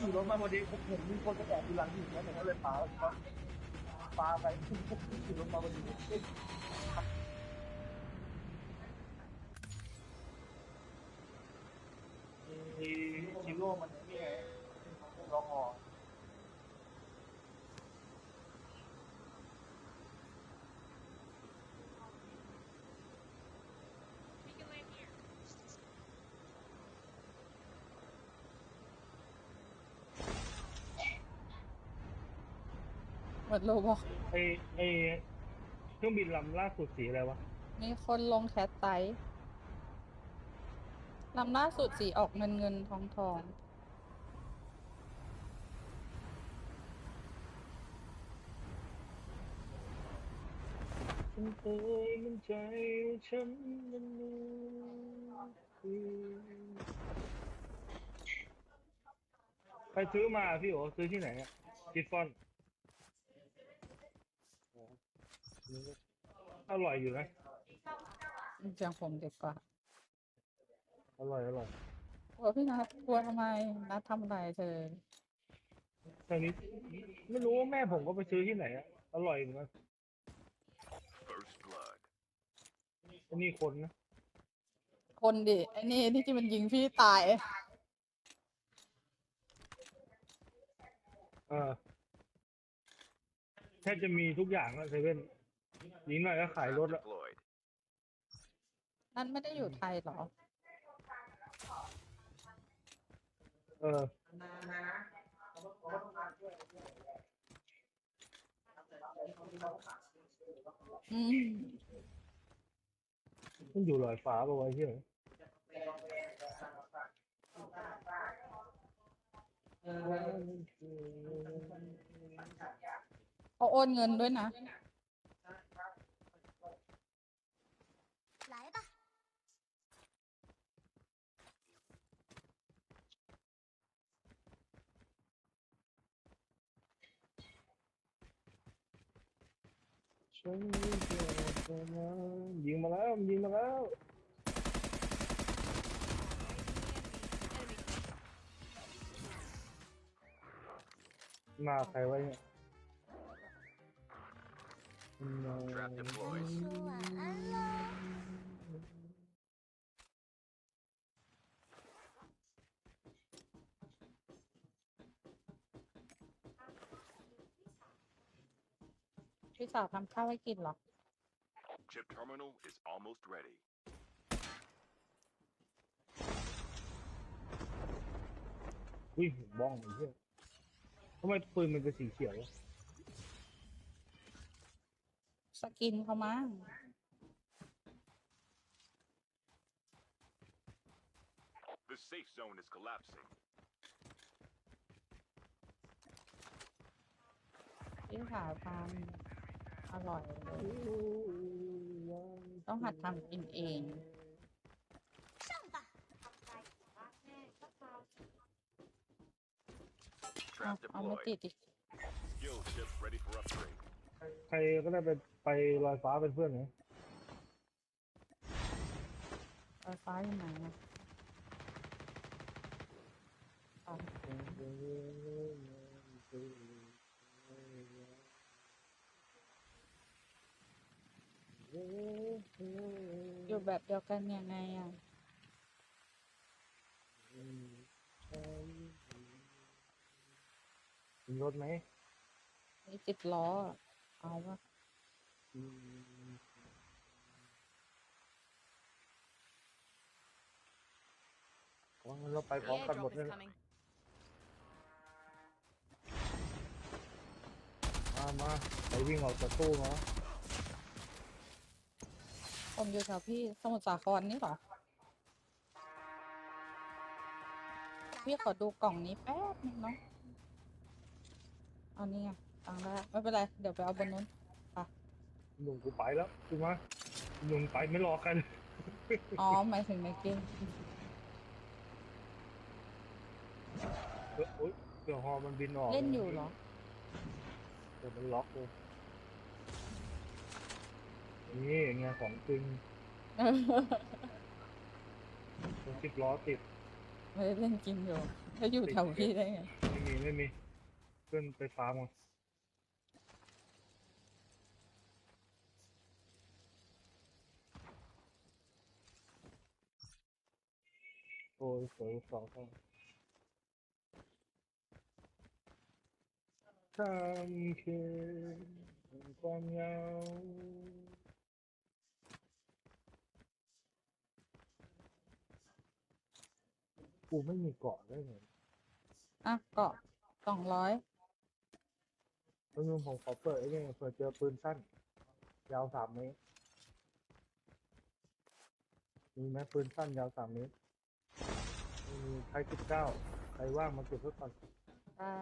ขี่รถมาพอดีผมเห็นมีคนกระแอบดูหลังอยู่นะผมก็เลยปาก็ปาไปขี่รถมาพอดีมีชิโร่มันนี่ไงรอพอ หมดโลบอกไอไอเครื่องบินลำล่าสุดสีอะไรวะ มีคนลงแคทไซต์ลำล่าสุดสีออกเงินเงินทองทองฉันเคยมั่นใจว่าฉันนั้นคือใครซื้อมาพี่โอซื้อที่ไหนอะกิฟฟอน อร่อยอยู่นะ เสียงผมเด็กกว่าอร่อยอร่อยกลัวพี่นัทกลัวทำไมนัททำอะไรเธอตอนนี้ไม่รู้ว่าแม่ผมก็ไปซื้อที่ไหนอะอร่อยเหมือนกัน First blood. อันนี้คนนะ คนดิไอ้นี่ที่มันยิงพี่ตาย เออแทบจะมีทุกอย่างแล้วเซเว่น ยิงหน่อยก็ขาย Trap รถละ deployed. นั่นไม่ได้อยู่ไทยเหรอ เออ อืมมันอยู่ลอยฟ้าปะไว้ที่ไหนเขาโอนเงินด้วยนะ来吧，ฉันไม่เจอเธอนะ ยิงมาแล้วยิงมาแล้ว มาใครไว้เนี่ย Trap deployed. สาวทำข้าวให้กินเหรอ Chip terminal is almost ready. อุ้ยบ้องไอ้เหี้ยทำไมปืนมันเป็นสีเขียววะสกินเขามั้ง The safe zone is collapsing. พี่สาวทำ อร่อยเลยต้องหัดทำกินเอง上吧，เอา Trap เอาไม่ deployed. ติดอีก Skill chip ready for upgrade. ใครก็ได้ไปไปลอยฟ้าเป็นเพื่อนไหมไฟฟ้าอยู่ไหนอะเอา อยู่แบบเดียวกันยังไงอะ มีรถไหมมีสิบล้ออะเอาวะอ๋องั้นเราไปพร้อมกันหมดเลยนะมามาไปวิ่งออกจากตู้มา ผมอยู่แถวพี่สมุทรสาครนี่เหรอ พี่ขอดูกล่องนี้แป๊บนึงเนาะเอานี่ไงตังค์ได้ไม่เป็นไร เดี๋ยวไปเอาบนนู้นหนุ่มกูไปแล้วกูมาหนุ่มไปไม่รอกัน อ๋อหมายถึงในเกมเฮ้ยโอ๊ยเดี๋ยวฮอมันบินออกเล่นอยู่เหรอ เดี๋ยวมันล็อกเลย นี่ไงของจริงรถสิบล้อติด ไม่ได้เล่นจริงอยู่แล้วอยู่แถวพี่ได้ไงมีมีไม่มีขึ้นไปฟาร์มก่อนโอ้ยสวยสองท่านทำคืนความเหงา กูไม่มีเกาะได้ไงอะเกาะสองร้อยแล้วมึงผมขอเปิดไอ้นี่เผื่อเจอปืนสั้น ยาวสามเมตร มีไหมปืนสั้นยาวสามเมตรไม่มีใครสิบเก้าใครว่างมาเก็บไว้ก่อนได้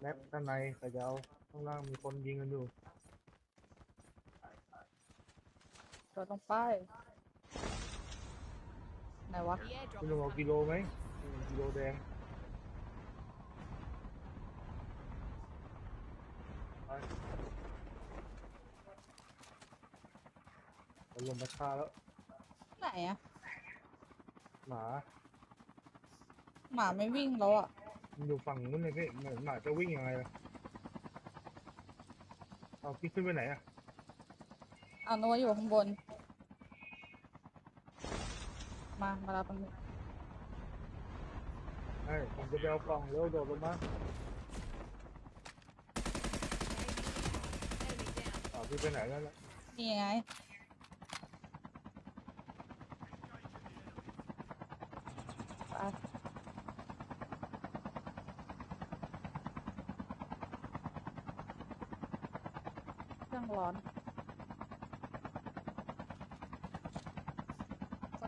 แม็กด้านในใครจะเอาข้างล่างมีคนยิงกันอยู่ตัวลงไป ไหนวะ The airdrop พี่ is ลุงเอา coming. กิโลไหมอืมกิโลแดงไปเอาลงมาฆ่าแล้วไหนอะหมาหมาไม่วิ่งแล้วอะมันอยู่ฝั่งนู้นเลยพี่เหมือนหมาจะวิ่งยังไงล่ะเอาพี่ขึ้นไปไหนอะเอานัวอยู่ข้างบน มา มารับตรงนี้ใช่ผมจะไปเอากล่องเร็วโดดลงมา Enemy down. อ่าวพี่ไปไหนแล้วล่ะนี่ไง ไป เครื่องร้อน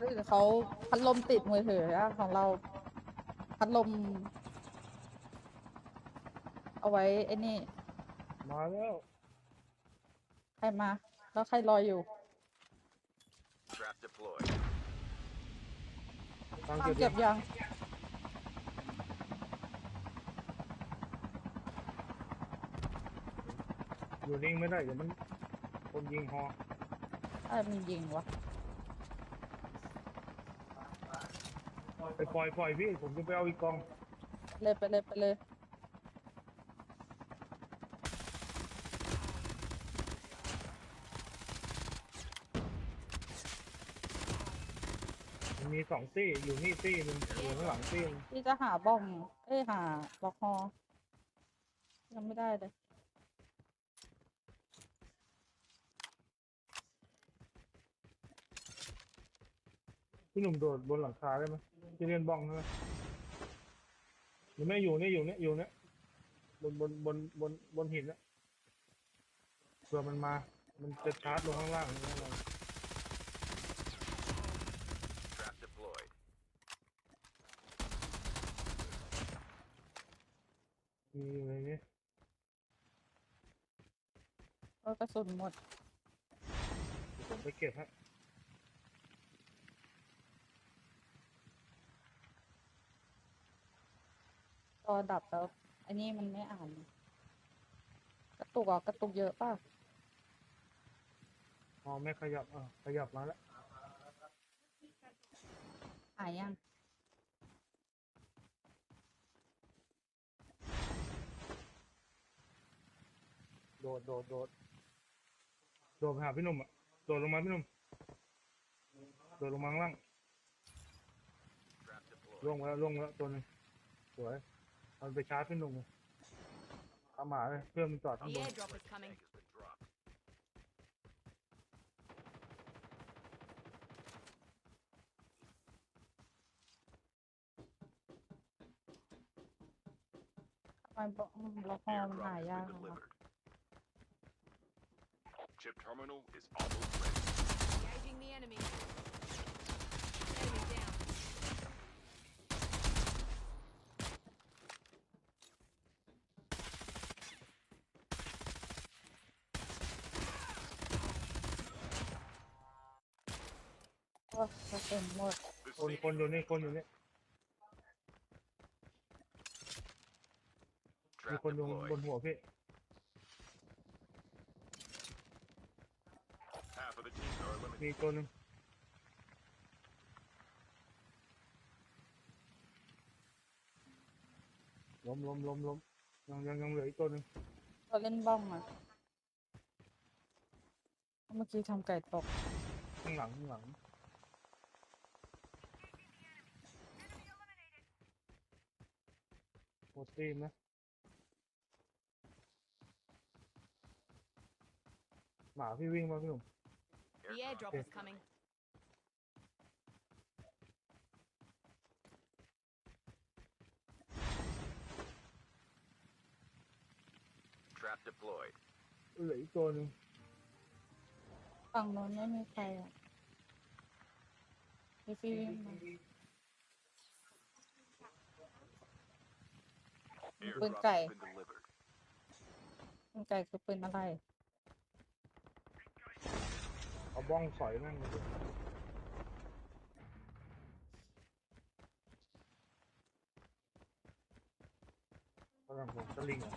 คนอื่นเขาพัดลมติดมือถืออะของเราพัดลม เอาไว้ไอ้นี่ มาแล้วใครมา แล้วใครรออยู่ Trap deployed. ตังตามเก็บเก็บยังอยู่นิ่งไม่ได้เดี๋ยวมันคนยิงฮอไอ้มันยิงวะ ไปปล่อยปล่อยพี่ ผมจะไปเอาอีกกล่อง เลยไปเลยไปเลยมันมีสองตี้อยู่นี่ตี้หนึ่งอยู่ข้างหลังตี้หนึ่ง ที่จะหาบ้อง เอ้ยหาบล็อกฮอยังไม่ได้เลย พี่หนุ่มโดดบนหลังคาได้ไหมที่เล่นบ้องใช่ไหมหรือไม่อยู่นี่อยู่นี่อยู่นี่บนบนบนบนบนหินนะเผื่อมันมา มันจะชาร์จลงข้างล่างนี่แน่นอน Trap deployed. มีอะไรนี่เออกระสุนหมดเดี๋ยวผมไปเก็บฮะ อดับแล้ว อันนี้มันไม่อ่าน กระตุกอะกระตุกเยอะป่ะ อ๋อไม่ขยับอะขยับมาแล้วหายยังโดดโดดโดดโดดไปหาพี่หนุ่มอะโดดลงมาพี่หนุ่มโดดลงมาข้างล่าง Trap deployed. ล่วงไปแล้วล่วงไปแล้วตัวหนึงสวย มันไปชาร์จพี่หนุ่มเอาหมาเลยเพื่อนมันจอดข้าง The บน airdrop is coming. Tank has been dropped. ทำไมบล็อกบล็อกฮอมัน Airdrop หา has ยาก been จังวะ delivered. Chip terminal is almost ready. Engaging the enemy. Enemy โอ้กระสุนหมด The คน safe คนอยู่นี่คนอยู่นี่มี trap คนอยู่บ deployed. นหัวพี่ Half of the teams are มี eliminated. ตัวหนึ่งล้มล้มล้มล้มยังยังยังเหลืออีกตัวหนึ่งตัวเล่นบ้องอะเมื่อกี้ทำไก่ตกข้างหลังข้างหลัง โคตรตีมนะหมาพี่วิ่งมาพี่หนุ่ม The airdrop is coming. Trap deployed. เหลืออีกตัวหนึ่งฝั่งโน้นไม่มีใครอะพี่พี่วิ่งมา Bên Airdrop cày. has been delivered. ปืนไก่คือปืนอะไร เอาบ้องสอยแม่งเลยกำลังผมสลิงอะ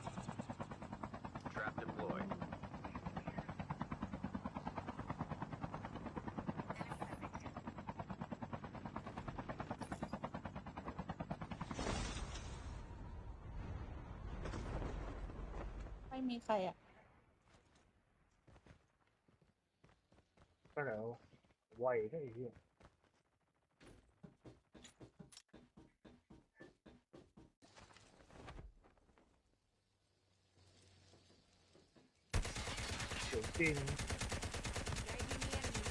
Trap deployed. ม่มีใครอะ ก็แล้วไวได้ไอ้เหี้ยเสียงจริง Engaging the enemy.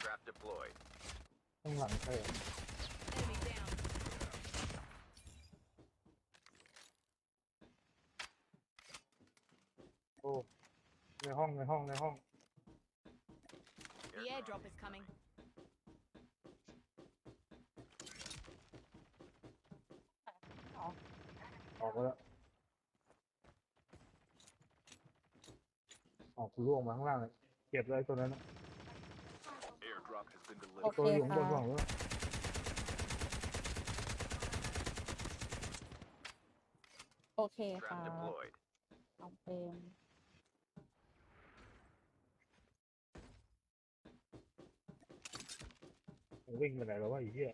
Trap deployed. ข้างหลังใครอะ Enemy down. โอ้ในห้องในห้องในห้อง The airdrop is coming. อ๋อออกมาแล้วออกล่วงมาข้างล่างเลย เก็บเลยตัวนั้นน่ะ Airdrop has been โอ delivered. เคตัวอยู่ข้างบนค่ะ ฝั่งนู้นโอเคค่ะ Trap deployed. เอาเป็น วิ่งไปไหนแล้ววะไอ้เหี้ย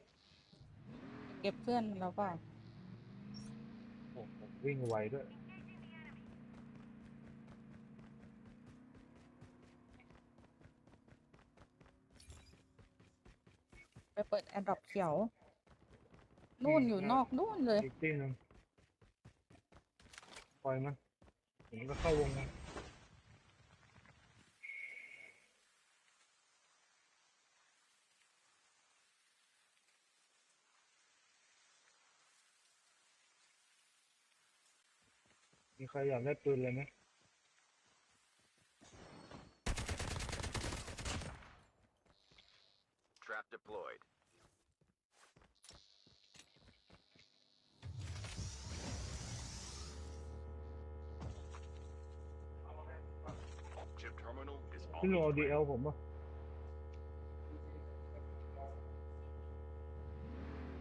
เก็บเพื่อนแล้วเปล่าโอ้โหวิ่งไวด้วยไปเปิดแอร์ดรอปเขียว นู่นอยู่นอกนู่นเลย อีกทีหนึ่งปล่อยมันผมก็เข้าวงมัน มีใครอยากได้ปืนเลยไหม Trap deployed. Chip terminal is พี่โน almost ดี ready. เอลผมป่ะ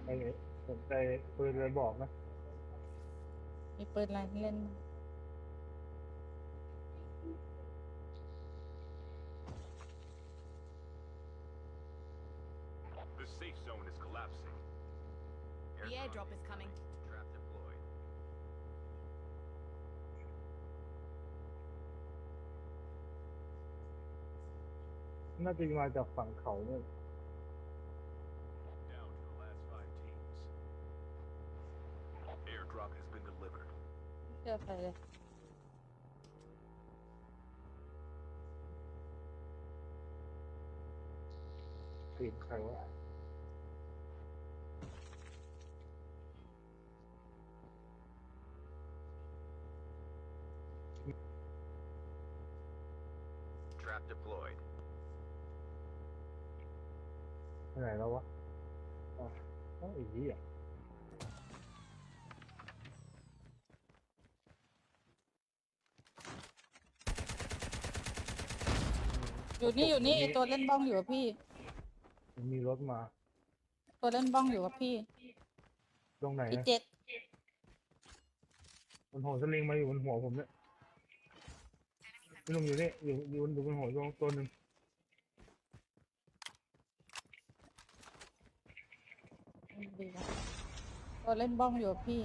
ใครสนใจปืนเลยบอกนะ มีปืนอะไรให้เล่น น่าจะมาจากฝั่งเขาเนี่ย Down to the last five teams. Airdrop has been delivered. เจอใครเลย ทีมใครวะ Trap deployed. ไปไหนแล้ววะอ๋ออ๋อไอ้เหี้ยอยู่นี่อยู่นี่ไอ้ตัวเล่นบ้องอยู่กับพี่มันมีรถมา ตัวเล่นบ้องอยู่กับพี่ตรงไหนพี่นะเจ็ดมันโหนสลิงมาอยู่บนหัวผมเนี่ยพี่ลุงอยู่นี่อยู่อยู่บนอยู่บนหัวตรงตัวหนึ่งีตัวเล่นบ้องอยู่พี่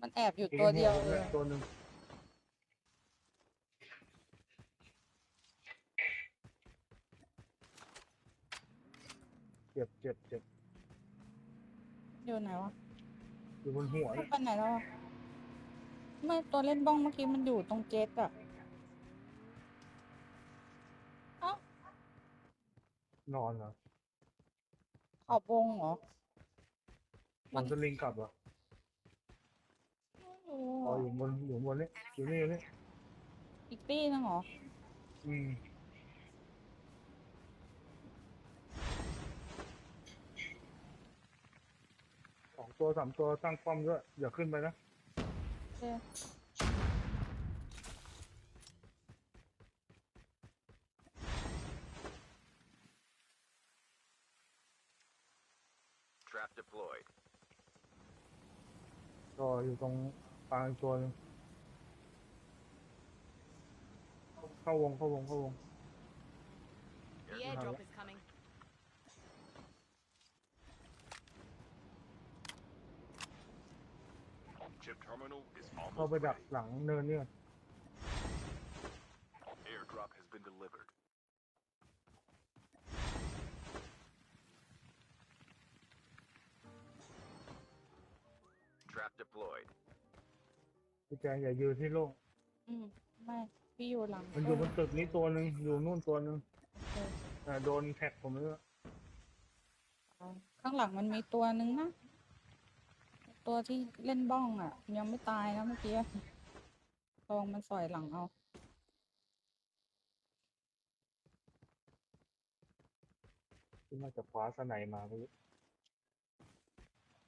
มันแอบอยู่ตัวเดียวเลยตัวนึงเจ็บเจ็บเจ็บอยู่ไหนวะอยู่บนหัวมันไปไหนแล้วไม่ตัวเล่นบ้องเมื่อกี้มันอยู่ตรงเจ็ตอะ อนเหรอขอบวงเหรอมันจะลิงกลับเหรอไม่รู้อ๋ออะอยู่บนอยู่บนนี่อยู่นี่อยู่นี่อีกตี้นึงเหรอ อืมสองตัวสามตัวตั้งป้อมด้วยอย่าขึ้นไปนะ โอเค Trap deployed. ก็อยู่ตรงกลางอีกตัวหนึงเข้าวงเข้าวงเข้าวง The Yeah. airdrop is coming. Chip terminal is เข้า almost ไปดัก ready. หลังเนินนี่ก่อน Airdrop deployed. พี่แจงอย่ายืนที่โล่งอืมไม่พี่อยู่หลังมันอยู่บนตึกนี้ตัวหนึ่งอยู่นู่นตัวหนึ่งโอเคแต่โดนแท็กผมเลยเอาข้างหลังมันมีตัวนึงนะตัวที่เล่นบ้องอะ ยังไม่ตายนะเมื่อกี้อะลองมันสอยหลังเอา ที่น่าจะคว้าสไนมาไป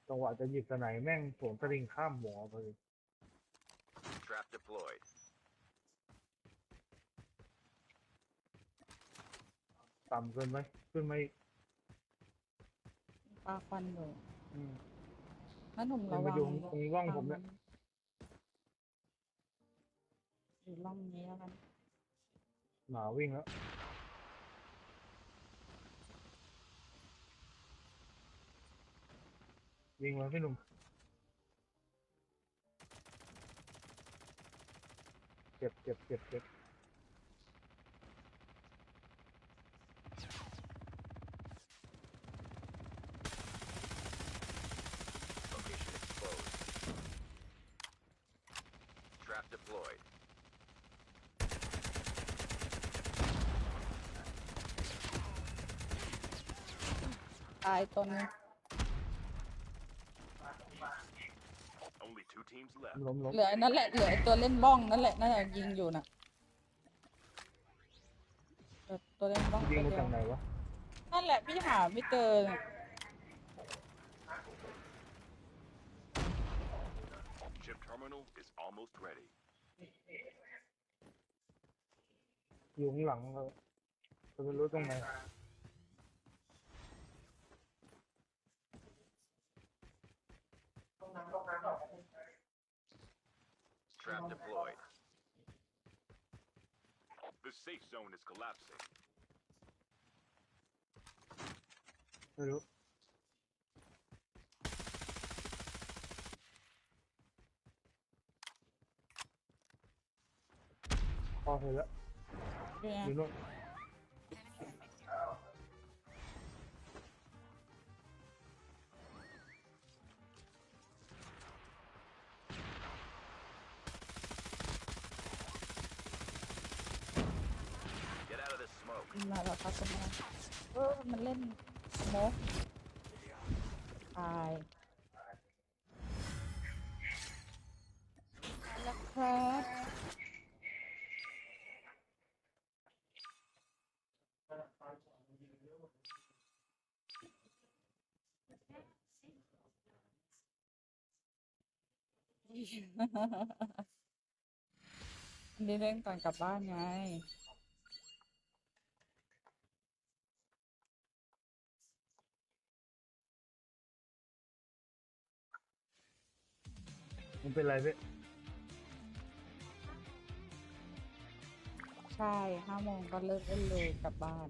จังหวะจะหยิบสไนแม่งสวนสลิงข้ามหัวไปเลย Trap deployed. ต่ำเกินไหมขึ้นมาอีกปลาควันอยู่อืมนั่นผมมัระนวัมางอยู่ตรงร่องผมเนี่ย อยู่ร่องนี้แล้วกันหมาวิ่งแล้ว วิ่งมาพี่หนุ่มเจ็บเจ็บเจ็บเจ็บ Location exposed. Trap deployed. ตายตัวนึง Only two teams left. ล้มล้มเหลือไอ้นั่นแหละเหลือไอ้ตัวเล่นบ้องนั่นแหละนั่นแหละยิงอยู่น่ะเหลือตัวเล่นบ้องยิงตัวมาเดียจาวกไหนวะนั่นแหละพี่หาไม่เจอน่ะ Chip terminal is almost ready. อยู่ข้างหลังเราจะไม่รู้ตรงไหน Trap deployed. The safe zone is collapsing. ไม่รู้พอเมาแล้วครับคุณแม่เออมันเล่นโมกตายแล้วครับนนี้เล่นก่อนกลับบ้านไง มันเป็นไรเพี่ใช่ห้าโมงก็เลิกเล่นเลยกลับบ้าน